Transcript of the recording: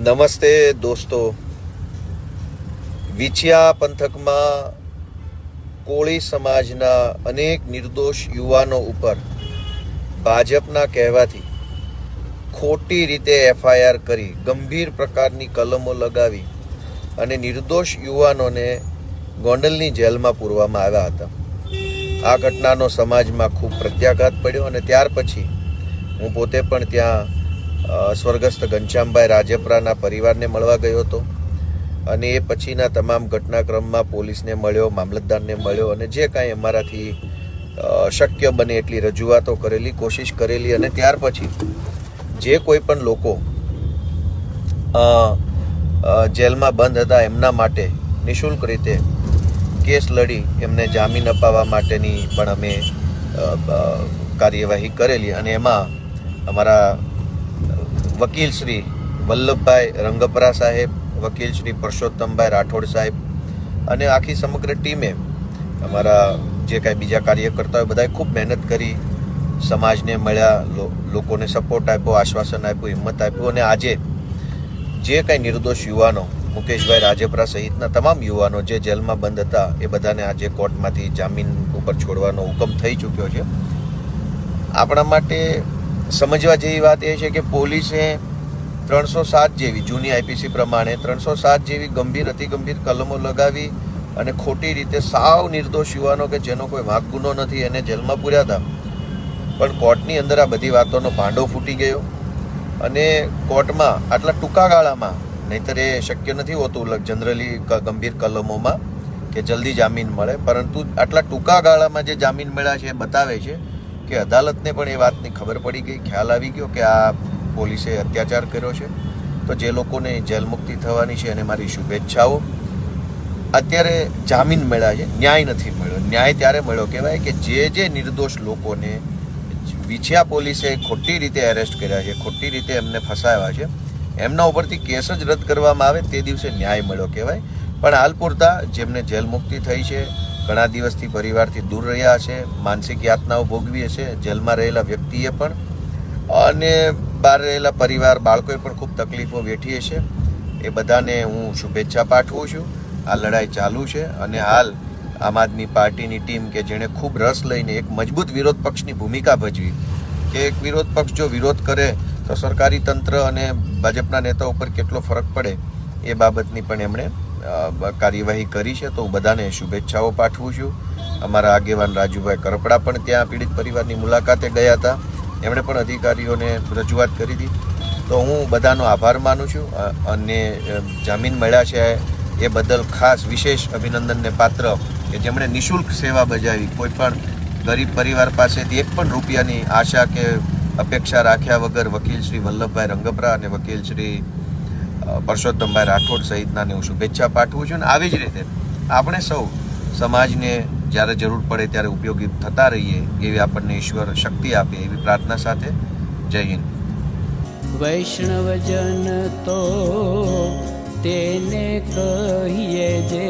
નમસ્તે દોસ્તો. વિછિયા પંથકમાં કોળી સમાજના અનેક નિર્દોષ યુવાનો ઉપર ભાજપના કહેવાથી ખોટી રીતે એફઆઈઆર કરી, ગંભીર પ્રકારની કલમો લગાવી અને નિર્દોષ યુવાનોને ગોંડલની જેલમાં પૂરવામાં આવ્યા હતા. આ ઘટનાનો સમાજમાં ખૂબ પ્રત્યાઘાત પડ્યો અને ત્યાર પછી હું પોતે પણ ત્યાં સ્વર્ગસ્થ ઘનશ્યામભાઈ રાજપરાના પરિવારને મળવા ગયો હતો. અને એ પછીના તમામ ઘટનાક્રમમાં પોલીસને મળ્યો, મામલતદારને મળ્યો અને જે કાંઈ અમારાથી શક્ય બને એટલી રજૂઆતો કરેલી, કોશિશ કરેલી અને ત્યાર પછી જે કોઈ પણ લોકો જેલમાં બંધ હતા એમના માટે નિઃશુલ્ક રીતે કેસ લડી, એમને જામીન અપાવવા માટેની પણ અમે કાર્યવાહી કરેલી અને એમાં અમારા વકીલ શ્રી વલ્લભભાઈ રંગપરા સાહેબ, વકીલ શ્રી પરસોત્તમભાઈ રાઠોડ સાહેબ અને આખી સમગ્ર ટીમે અમારા જે કાંઈ બીજા કાર્યકર્તાઓ બધાએ ખૂબ મહેનત કરી, સમાજને મળ્યા લોકોને સપોર્ટ આપ્યો, આશ્વાસન આપ્યું, હિંમત આપ્યું અને આજે જે કાંઈ નિર્દોષ યુવાનો, મુકેશભાઈ રાજપરા સહિતના તમામ યુવાનો જે જેલમાં બંધ હતા, એ બધાને આજે કોર્ટમાંથી જામીન ઉપર છોડવાનો હુકમ થઈ ચૂક્યો છે. આપણા માટે સમજવા જેવી વાત એ છે કે પોલીસે ત્રણસો સાત જેવી જૂની આઈપીસી પ્રમાણે ત્રણસો સાત જેવી ગંભીર અતિ ગંભીર કલમો લગાવી અને ખોટી રીતે સાવ નિર્દોષ યુવાનો કે જેનો કોઈ વાંક ગુનો નથી, એને જેલમાં પૂર્યા હતા. પણ કોર્ટની અંદર આ બધી વાતોનો ભાંડો ફૂટી ગયો અને કોર્ટમાં આટલા ટૂંકા ગાળામાં, નહીંતર એ શક્ય નથી હોતું જનરલી ગંભીર કલમોમાં કે જલ્દી જામીન મળે, પરંતુ આટલા ટૂંકા ગાળામાં જે જામીન મળ્યા છે એ બતાવે છે કે અદાલતને પણ એ વાતની ખબર પડી ગઈ, ખ્યાલ આવી ગયો કે આ પોલીસે અત્યાચાર કર્યો છે. તો જે લોકોને જેલ મુક્તિ થવાની છે એને મારી શુભેચ્છાઓ. અત્યારે જામીન મળ્યા છે, ન્યાય નથી મળ્યો. ન્યાય ત્યારે મળ્યો, કહેવાય કે જે જે નિર્દોષ લોકોને વિછ્યા પોલીસે ખોટી રીતે એરેસ્ટ કર્યા છે, ખોટી રીતે એમને ફસાવ્યા છે, એમના ઉપરથી કેસ જ રદ કરવામાં આવે તે દિવસે ન્યાય મળ્યો, કહેવાય. પણ હાલ પૂરતા જેમને જેલ મુક્તિ થઈ છે ઘણા દિવસથી પરિવારથી દૂર રહ્યા છે, માનસિક યાતનાઓ ભોગવીએ છે, જેલમાં રહેલા વ્યક્તિએ પણ અને બહાર રહેલા પરિવાર, બાળકોએ પણ ખૂબ તકલીફો વેઠીએ છે. એ બધાને હું શુભેચ્છા પાઠવું છું. આ લડાઈ ચાલુ છે અને હાલ આમ આદમી પાર્ટીની ટીમ કે જેણે ખૂબ રસ લઈને એક મજબૂત વિરોધ પક્ષની ભૂમિકા ભજવી કે એક વિરોધ પક્ષ જો વિરોધ કરે તો સરકારી તંત્ર અને ભાજપના નેતા ઉપર કેટલો ફરક પડે એ બાબતની પણ એમણે કાર્યવાહી કરી છે, તો હું બધાને શુભેચ્છાઓ પાઠવું છું. અમારા આગેવાન રાજુભાઈ કરપડા પણ ત્યાં પીડિત પરિવારની મુલાકાતે ગયા હતા. એમણે પણ અધિકારીઓને રજૂઆત કરી હતી. તો હું બધાનો આભાર માનું છું. અને જામીન મળ્યા છે એ બદલ ખાસ વિશેષ અભિનંદનને પાત્ર કે જેમણે નિઃશુલ્ક સેવા બજાવી. કોઈ પણ ગરીબ પરિવાર પાસેથી એક પણ રૂપિયાની આશા કે અપેક્ષા રાખ્યા વગર વકીલ શ્રી વલ્લભભાઈ રંગપરા અને વકીલ શ્રી પરસોત્તમભાઈ રાઠોડ સહિતનાને હું શુભેચ્છા પાઠવું છું અને આવી જ રીતે આપણે સૌ સમાજને જ્યારે જરૂર પડે ત્યારે ઉપયોગી થતા રહીએ એવી આપણને ઈશ્વર શક્તિ આપે એવી પ્રાર્થના સાથે જય હિન્દ. વૈષ્ણવજન તો તેને કહીએ જે